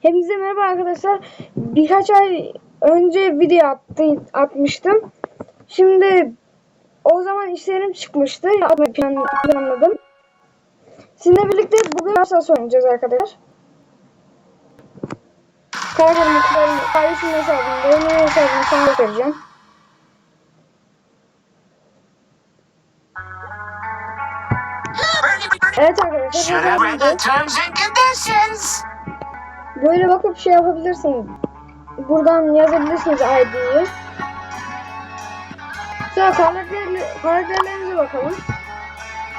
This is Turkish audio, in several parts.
Hepinize merhaba arkadaşlar. Birkaç ay önce video attı, atmıştım. Şimdi o zaman işlerim çıkmıştı. Atmayı plan, planladım. Sizinle birlikte bugün Asas oynayacağız arkadaşlar. Karakterimi kurarım. Kardeşimin hesabını, hesabını sana göstereceğim. Evet arkadaşlar. Should terms and conditions. Böyle bakıp şey yapabilirsiniz. Buradan yazabilirsiniz ID'yi. Sonra karakterli, karakterlerimize bakalım.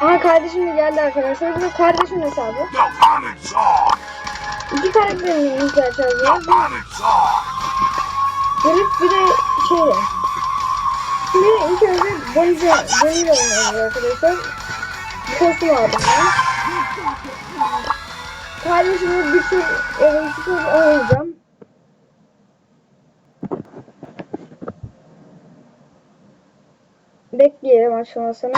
Aha kardeşim de geldi arkadaşlar. Bu kardeşim hesabı. İki karakterimiz de açacağız. Grip bir de şeyle. Şimdi ilk önce Bonnie Bonnie oynuyoruz arkadaşlar. Bir kostüm aldım ben. Kardeşimle bir iki tur oynayacağım. Bekleyelim açılmasını.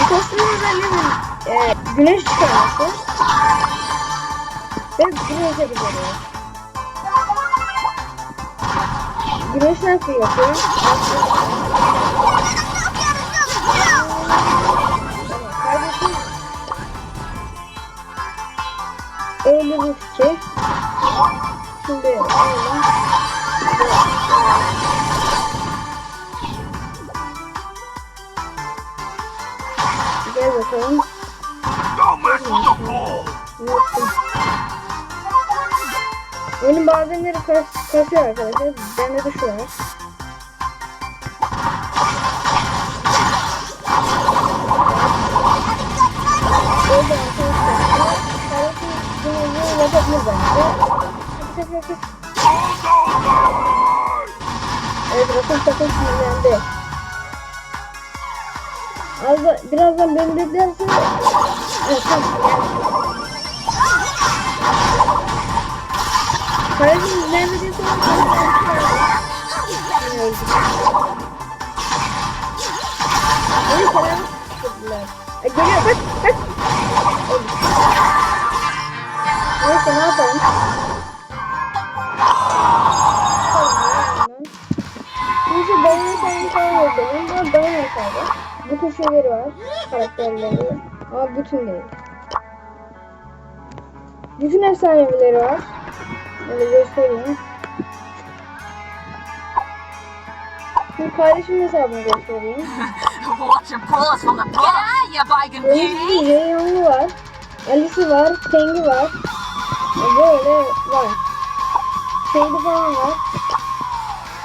Bu kostümün özelliği e, güneş çıkarması ve güneşe gidiyor. Güneş nasıl yapıyor? 52 Şimdi öyle. Gel bakalım. Unuttum. Oyunun bazenleri kas, kasıyor arkadaşlar. Bende de şu var. Yapabilir bence. Evet rakım takım sinirlendi. Az da, birazdan beni beklerse Evet, tamam. Kardeşim izlemediği zaman Beni selam tuttular. E, geliyor kaç kaç. Neyse ne yapalım. Neyse benim hesabım falan yok benim. Hesabı. Bütün şeyleri var. Karakterleri. Ama bütün değil. Bütün efsanevileri var. Öyle göstereyim. Şimdi kardeşimin hesabını göstereyim. Watch pull us from the. Yeah, you Benim beauty. Reyonlu var. Alice'i var. Pengi var. Böyle var. Şeyli falan var.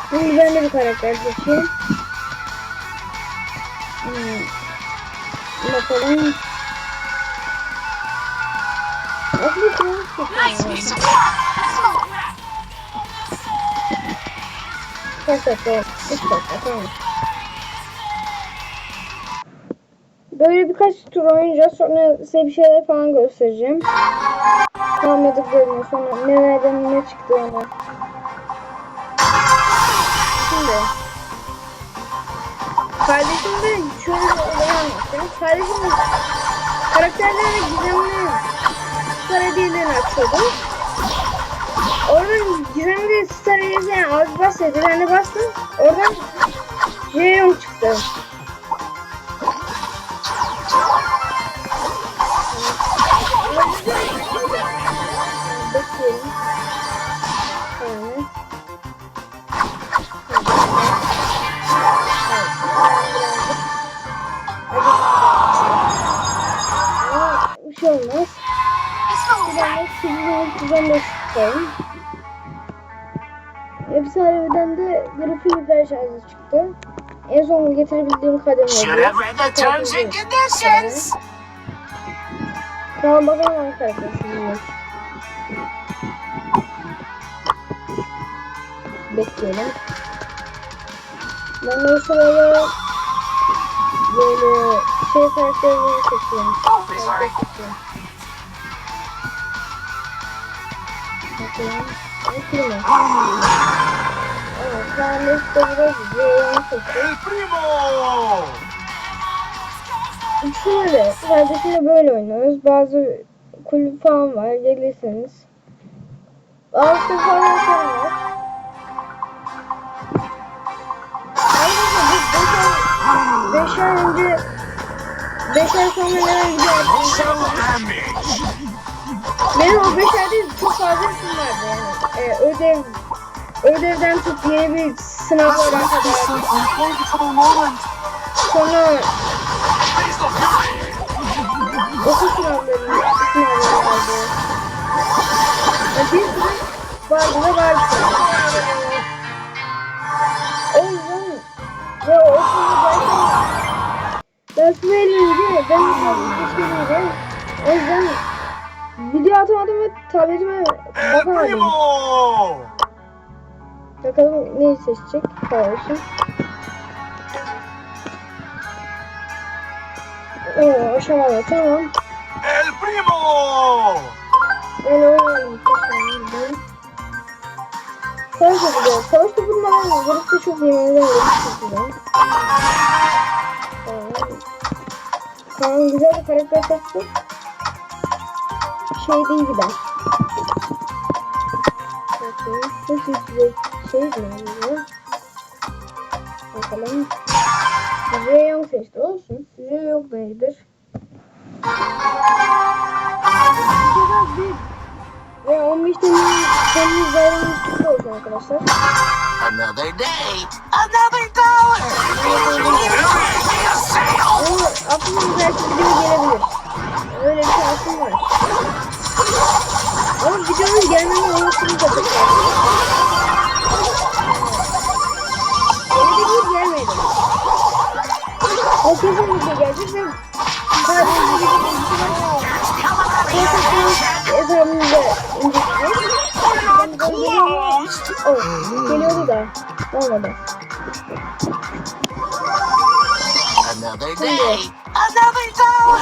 Şimdi ben de bir karakter seçeyim. Hmm. Bakalım. Kırmızı Nice piece seçeyim. Kaç dakika? 3 dakika tamam. Böyle birkaç tur oynayacağız. Sonra size bir şeyler falan göstereceğim. Tamamladıklarını sonra nelerden ne çıktığını. Şimdi. Kardeşim de şöyle bir olay anlatayım. Kardeşim karakterlerle gizemli star hediyelerini açıyordu. Oradan gizemli star hediyesi yani abi bas de bastım. Oradan Jeon çıktı. De 815 tutalım. Efsaneviden de grafik hiper şarjı çıktı. En son getirebildiğim kadem Should oldu. have read the terms and conditions. Tamam bakalım karakter seçiyoruz. Bekleyelim. Ben o sırada böyle şey karakterleri seçiyorum. Oh, Bakayım. Evet, ben de işte seçtim. Hey, primo! de kardeşimle böyle oynuyoruz. Bazı kulüp falan var. Gelirseniz. Ağustos falan falan var. Ayrıca biz 5 ay, beş ay önce 5 ay sonra nereye gidiyoruz? Benim o 5 ayda çok fazla işim vardı yani. Ee, ödev, ödevden tut yeni bir sınavlara kadar. unforgettable moment. Sonra okul sınavları, sınavları vardı. Yani bir sürü vardı ve vardı. O yüzden ve o dersen dersime elince ben de. O yüzden video atamadım ve tabletime bakamadım. Bakalım neyi seçecek kardeşim. Oo aşamalı tamam. El primo. Ben. Teşekkür Savaş yapacağız. Savaş topunda ben grupta çok güzel. Tamam. Tamam güzel bir karakter seçtik. Şey değil gider. Bakayım. Nasıl içecek şey mi? Bakalım. Rayon seçti. Olsun. İyidir. Biraz büyük. Ve 15 Temmuz bayramımız kutlu olsun arkadaşlar. Another day, another dollar. Ama aklımda belki video gelebilir. Öyle bir şansım var. Ama videonun gelmeme olasılığı da. Öyle bir gelmedi. O kesinlikle gelecek ve sadece bir video hesabımıza indireceğiz. Ben de geliyor. Oh, geliyordu da. Olmadı. Another day, another dollar.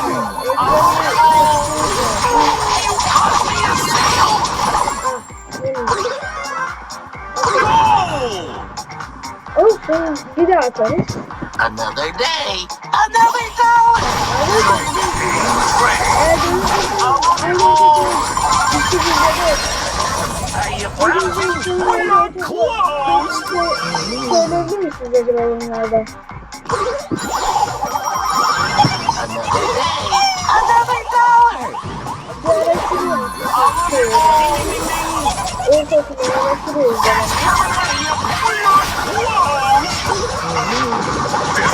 Bir daha atarız. Another day, another me? Söyleyebilir misiniz acaba oyunlarda? Bir araştırıyoruz. Ortaokulda araştırıyoruz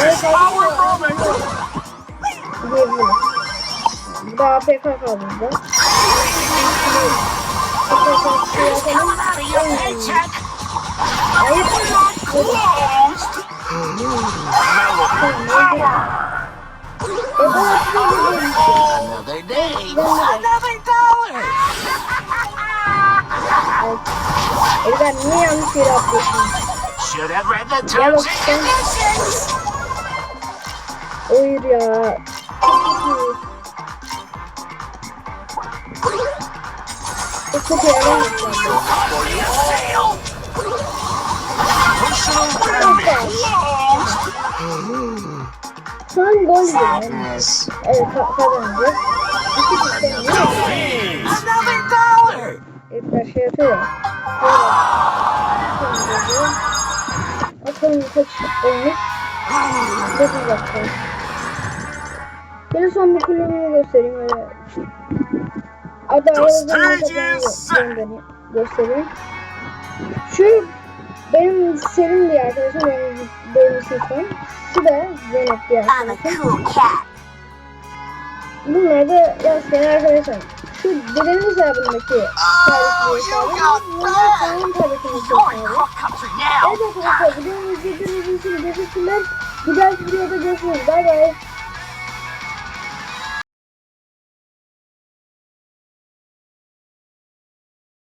yani. Evet arkadaşlar. Diyebiliriz. Bu da APK kaldı bizde. Hayır. Another day, another dollar. Evden niye yanlış yere atlıyorsun? Should have read the terms and conditions. Hayır ya. Çok. Personal damage. Şu an gol yiyor. Evet ka kazandı. İki dollar. Herifler şey yapıyor. Bakalım kaç olmuş. 9 dakika. Yine son bir kulübümü göstereyim öyle. İs set. göstereyim. Şu benim Selim diye arkadaşım benim benim sınıfım. Şu da Zeynep diye arkadaşım. Bunlar da rastgele arkadaşlar. Şu dedemin hesabındaki tarihli hesabım. Bunlar benim tarihli hesabım. Evet arkadaşlar videomu izlediğiniz için teşekkürler. Bir dahaki videoda görüşürüz. Bay bay.